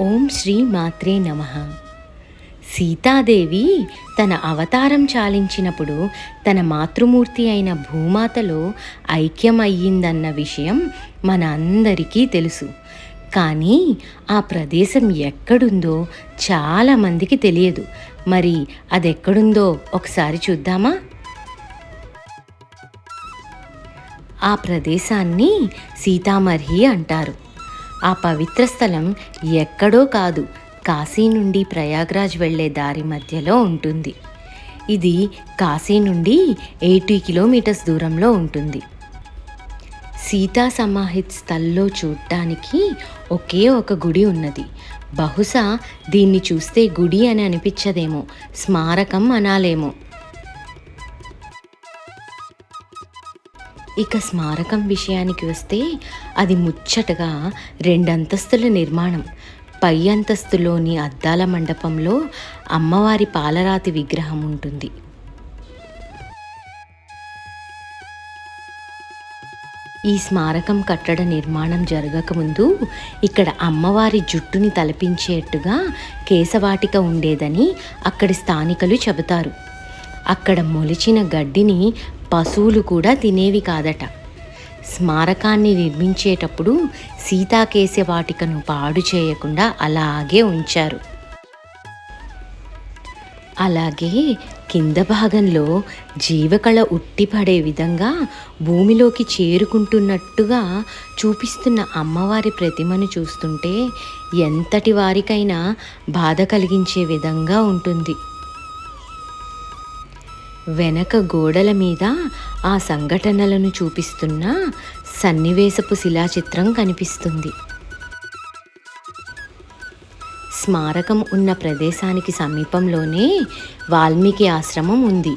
ఓం శ్రీ మాత్రే నమ. సీతాదేవి తన అవతారం చాలించినప్పుడు తన మాతృమూర్తి అయిన భూమాతలో ఐక్యం అయ్యిందన్న విషయం మన అందరికీ తెలుసు. కానీ ఆ ప్రదేశం ఎక్కడుందో చాలామందికి తెలియదు. మరి అదెక్కడుందో ఒకసారి చూద్దామా? ఆ ప్రదేశాన్ని సీతామర్హి అంటారు. ఆ పవిత్ర స్థలం ఎక్కడో కాదు కాశీ నుండి ప్రయాగ్రాజ్ వెళ్ళే దారి మధ్యలో ఉంటుంది. ఇది కాశీ నుండి ఎయిటీ కిలోమీటర్స్ దూరంలో ఉంటుంది. సీతా సమాహిత్ స్థల్లో చూడటానికి ఒకే ఒక గుడి ఉన్నది. బహుశా దీన్ని చూస్తే గుడి అని అనిపించదేమో స్మారకం అనాలేమో. ఇక స్మారకం విషయానికి వస్తే అది ముచ్చటగా రెండంతస్తుల నిర్మాణం. పై అంతస్తులోని అద్దాల మండపంలో అమ్మవారి పాలరాతి విగ్రహం ఉంటుంది. ఈ స్మారకం కట్టడ నిర్మాణం జరగకముందు ఇక్కడ అమ్మవారి జుట్టుని తలపించేట్టుగా కేశవాటిక ఉండేదని అక్కడి స్థానికులు చెబుతారు. అక్కడ మొలిచిన గడ్డిని పశువులు కూడా తినేవి కాదట. స్మారకాన్ని నిర్మించేటప్పుడు సీతాకేశ వాటికను పాడు చేయకుండా అలాగే ఉంచారు. అలాగే కింద భాగంలో జీవకళ ఉట్టిపడే విధంగా భూమిలోకి చేరుకుంటున్నట్టుగా చూపిస్తున్న అమ్మవారి ప్రతిమను చూస్తుంటే ఎంతటి వారికైనా బాధ కలిగించే విధంగా ఉంటుంది. వెనక గోడల మీద ఆ సంఘటనలను చూపిస్తున్న సన్నివేశపు శిలాచిత్రం కనిపిస్తుంది. స్మారకం ఉన్న ప్రదేశానికి సమీపంలోనే వాల్మీకి ఆశ్రమం ఉంది.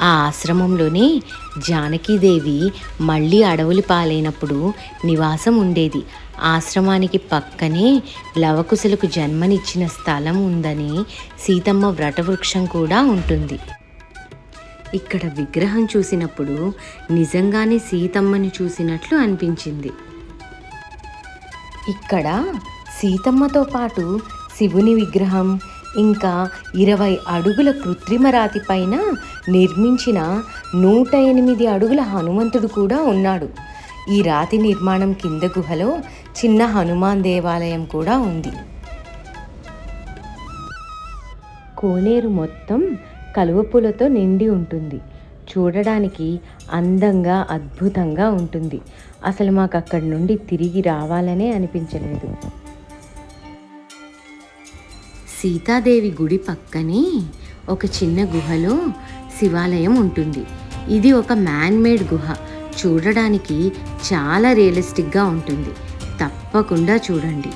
ఆ ఆశ్రమంలోనే జానకీదేవి మళ్ళీ అడవులు పాలైనప్పుడు నివాసం ఉండేది. ఆశ్రమానికి పక్కనే లవకుశలకు జన్మనిచ్చిన స్థలం ఉందని సీతమ్మ వ్రతవృక్షం కూడా ఉంటుంది. ఇక్కడ విగ్రహం చూసినప్పుడు నిజంగానే సీతమ్మని చూసినట్లు అనిపించింది. ఇక్కడ సీతమ్మతో పాటు శివుని విగ్రహం ఇంకా ఇరవై అడుగుల కృత్రిమ రాతి పైన నిర్మించిన నూట ఎనిమిది అడుగుల హనుమంతుడు కూడా ఉన్నాడు. ఈ రాతి నిర్మాణం కింద గుహలో చిన్న హనుమాన్ దేవాలయం కూడా ఉంది. కోనేరు మొత్తం కలువపూలతో నిండి ఉంటుంది. చూడడానికి అందంగా అద్భుతంగా ఉంటుంది. అసలు మాకు అక్కడి నుండి తిరిగి రావాలనే అనిపించలేదు. సీతాదేవి గుడి పక్కనే ఒక చిన్న గుహలో శివాలయం ఉంటుంది. ఇది ఒక మ్యాన్మేడ్ గుహ. చూడడానికి చాలా రియలిస్టిక్గా ఉంటుంది. తప్పకుండా చూడండి.